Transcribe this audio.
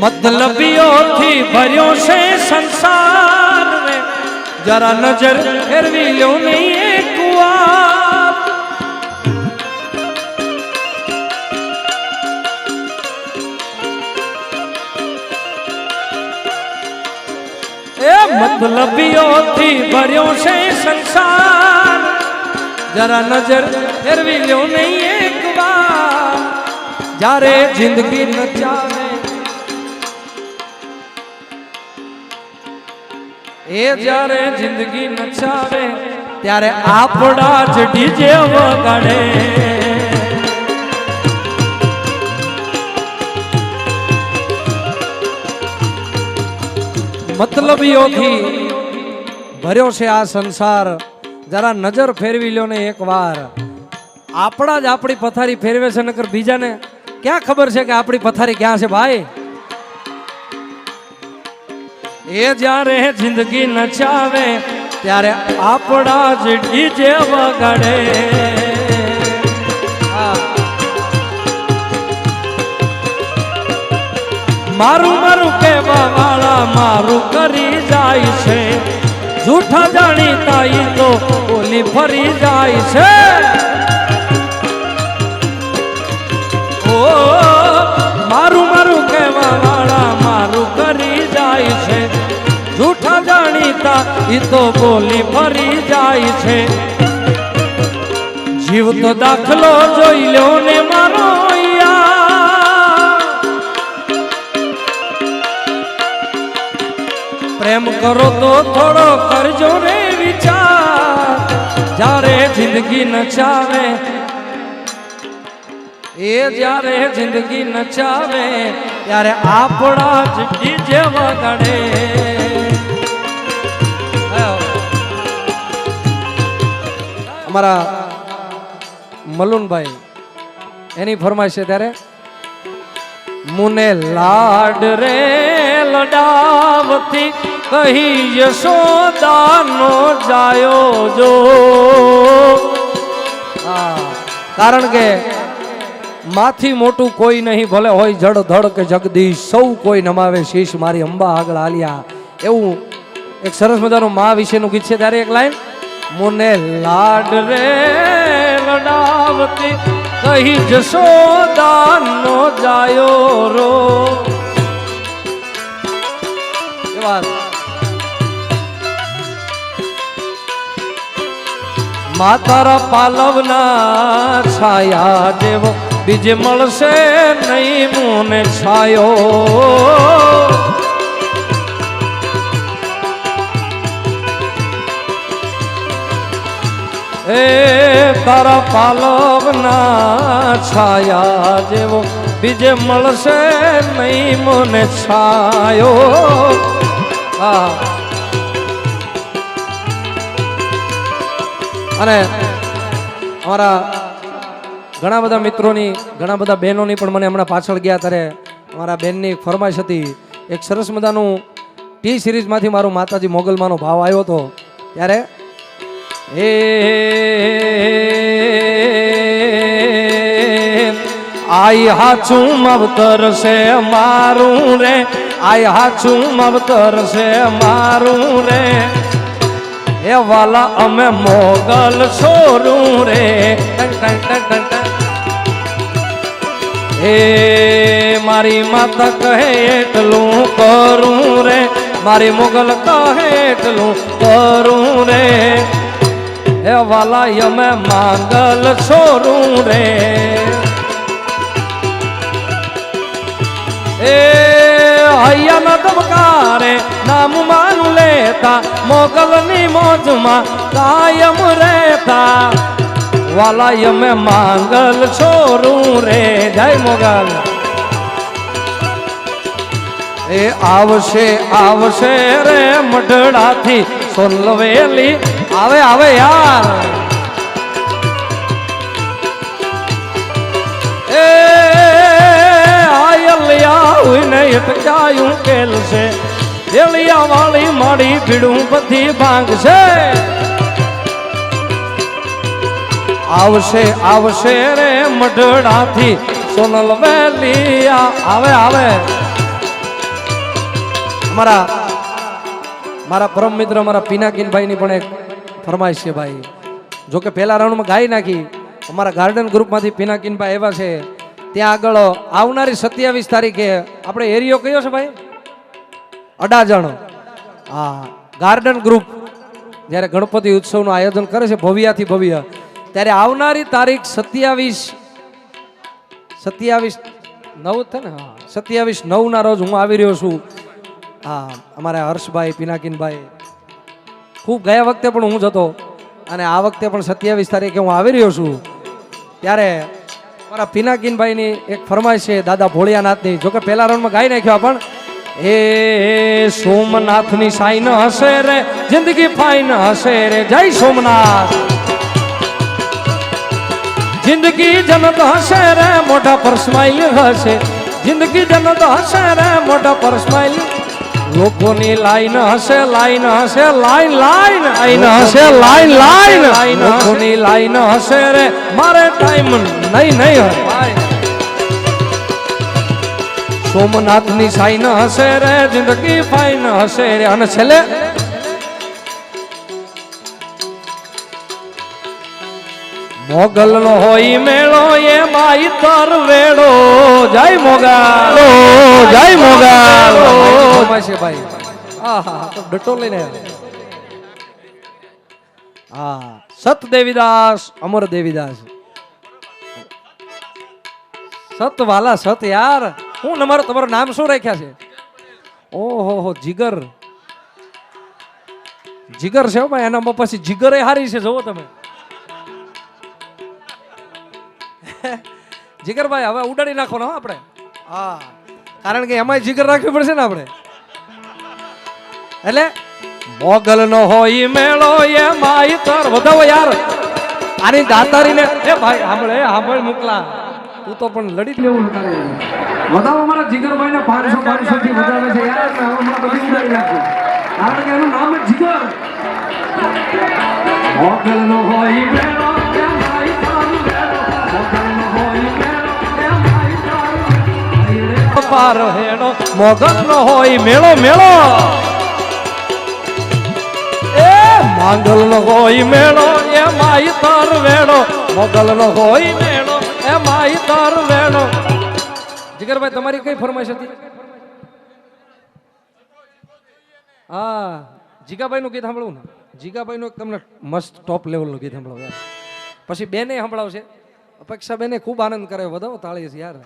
મતલબીઓથી ભર્યો છે સંસાર રે જરા નજર ફેરવી લ્યો નહીં એક વાર એ મતલબીઓથી ભર્યો છે સંસાર. જરા નજર ફેરવી લ્યો નહીં એક વાર જ્યારે જિંદગી નચાવે એ જ્યારે જિંદગી નચાવે ત્યારે આપણા જ ડીજે વગાડે. મતલબીઓથી ભર્યો છે આ સંસાર. જરા નજર ફેરવી લ્યો ને એકવાર. આપણા જ આપણી પથારી ફેરવે છે નકર બીજાને. ક્યાં ખબર છે કે આપણી પથારી ક્યાં છે ભાઈ? એ જ્યારે જિંદગી નચાવે, ત્યારે આપણા જ ડીજે વગાડે. મારું મારું કહેવા વાળા મારું કરી જાય છે. જૂઠા જાણીતા તો ઓલી ફરી જાય છે. ઈ તો બોલી ફરી જાય છે. જીવ તો દાખલો જોઈ લ્યો ને મારો પ્રેમ કરો તો થોડો કરજો રે વિચાર. જ્યારે જિંદગી નચાવે, એ જ્યારે જિંદગી નચાવે, ત્યારે આપણા જ ડીજે વગાડે. અમારા મલુનભાઈ, એની ફરમાઈશ છે ત્યારે, મુને લાડ રે લડાવતી કહી યશોદાનો જાયો જો. કારણ કે માથી મોટું કોઈ નહીં, ભલે હોય જડ ધડ કે જગદીશ, સૌ કોઈ નમાવે શીશ મારી અંબા આગળ આલ્યા. એવું એક સરસ મજાનું મા વિશેનું ગીત છે ત્યારે એક લાઈન. મુને લાડ રે લડાવતી, કહી જશોદાનો જાયો રો. માતારા પાલવના છાયા જેવો બીજે મળશે નહીં મુને છાયો. એ તારા પાલવના છાયા જેવો બીજે મળશે નહીં મને છાયો. હા. અને અમારા ઘણા બધા મિત્રોની, ઘણા બધા બહેનોની પણ મને હમણાં પાછળ ગયા ત્યારે અમારા બેનની ફરમાઈશ હતી. એક સરસ મજાનું ટી સિરીઝમાંથી મારું માતાજી મોગલમાનો ભાવ આવ્યો હતો. ત્યારે હે આઈ હાચું મવતર છે મારું રે, આઈ હાચું મવતર છે મારું રે. એ વાલા, અમે મોગલ છોરું રે. હે મારી માતા કહે એટલું કરું રે. મારી મોગલ કહે એટલું કરું રે. એ વાલા અમે માંગલ છોરું રે. એ હૈયાના ધબકારે નામ માન લેતા, મોગલની મોજમાં કાયમ રહેતા. વાલા અમે માંગલ છોરું રે. જય મોગલ. એ આવશે આવશે રે મઢડાથી સોનલવેલી આવે આવે યાર. એ આયલિયા ઉઈને અટકાયું કેલ છે. એલિયા વાળી માડી ભીડું બધી ભાંગ છે આવશે આવશે રે મઢડાથી સોનલ વેલિયા. આવે આવે. મારા મારા પરમ મિત્ર, મારા પિનાકીનભાઈની પણ એક ફરમાઈશ છે ભાઈ. જોકે પહેલા રાઉન્ડમાં ગાઈ નાખી. અમારા ગાર્ડન ગ્રુપમાંથી પિનાકીનભાઈ આવ્યા છે. ત્યાં આગળ આવનારી સત્યાવીસ તારીખે આપણે એરિયો કયો છે ભાઈ? અડાજણ. હા ગાર્ડન ગ્રુપ જ્યારે ગણપતિ ઉત્સવનું આયોજન કરે છે ભવ્યાથી ભવ્ય. ત્યારે આવનારી તારીખ સત્યાવીસ સત્યાવીસ નવ છે ને? હા, સત્યાવીસ નવના રોજ હું આવી રહ્યો છું. હા, અમારા હર્ષભાઈ, પિનાકીનભાઈ ખૂબ ગયા વખતે પણ હું જતો અને આ વખતે પણ સત્યાવીસ તારીખે હું આવી રહ્યો છું. ત્યારે મારા પિનાકીનભાઈની એક ફરમાઈશ છે, દાદા ભોળિયાનાથની. જોકે પહેલા રાઉન્ડમાં ગાઈ નાખ્યો પણ. એ સોમનાથની સાઈન હશે રે, જિંદગી ફાઈન હશે રે. જય સોમનાથ. જિંદગી જનત હશે રે, મોઢા પર સ્માઈલ હશે. જિંદગી જનત હશે રે, મોઢા પર સ્માઈલ લોકોની લાઈન હશે લાઈન હશે, લાઈન લાઈન લાઈન હશે, લાઈન લાઈન. લોકોની લાઈન હશે રે, મારે ટાઈમ નહીં નહીં હોય. સોમનાથની સાઈન હશે રે, જિંદગી ફાઈન હશે રે. અને છેલ્લે? મોગલ નો હોય મેળો, એ માઈ તર વેડો જય મોગલ. જય મોગલ. છે ભાઈ. ડટો લઈને હા સત દેવીદાસ અમર દેવીદાસ સત વાલા સત યાર. હું તમારું તમારું નામ શું રાખ્યા છે? ઓહો, હો, જીગર. જીગર છે ભાઈ, એના પછી જીગર એ હારી છે જોવો તમે. જીગરભાઈ હવે ઉડાડી નાખો ને આપણે. હા, કારણ કે એમાંય જીગર રાખવી પડશે ને આપણે. એટલે મોગલ નો હોય મેળો એ માય તર વધાવો યાર. આની દાતારીને એ ભાઈ સાંભળે સાંભળ મોકલા. તું તો પણ લડી લેવું વધાવો મારા જીગરભાઈ ને પાંચસો પાંચસો થી વધારે છે. યાર હમણાં બધી ઉડાડી નાખું. કારણ કે એનું નામ જ જીગર. મોગલ નો હોય મેળો એ માય મોગલ નો હોય મેળો એ માય પાર હેડો મોગલ નો હોય મેળો મેળો. માંગલ નો હોય મેળો, એ માઈ તાર વેણો મોગલ નો હોય મેળો, એ માઈ તાર વેણો જીગરભાઈ, તમારી કઈ ફરમાઈશ હતી? હા જીગાભાઈ નું ગીત સાંભળવું ને? જીગાભાઈ નું તમને મસ્ત ટોપ લેવલનું ગીત સાંભળવું પછી બેને સાંભળાવશે. અપેક્ષા બેને ખૂબ આનંદ કરે વધાવો તાળી યાર.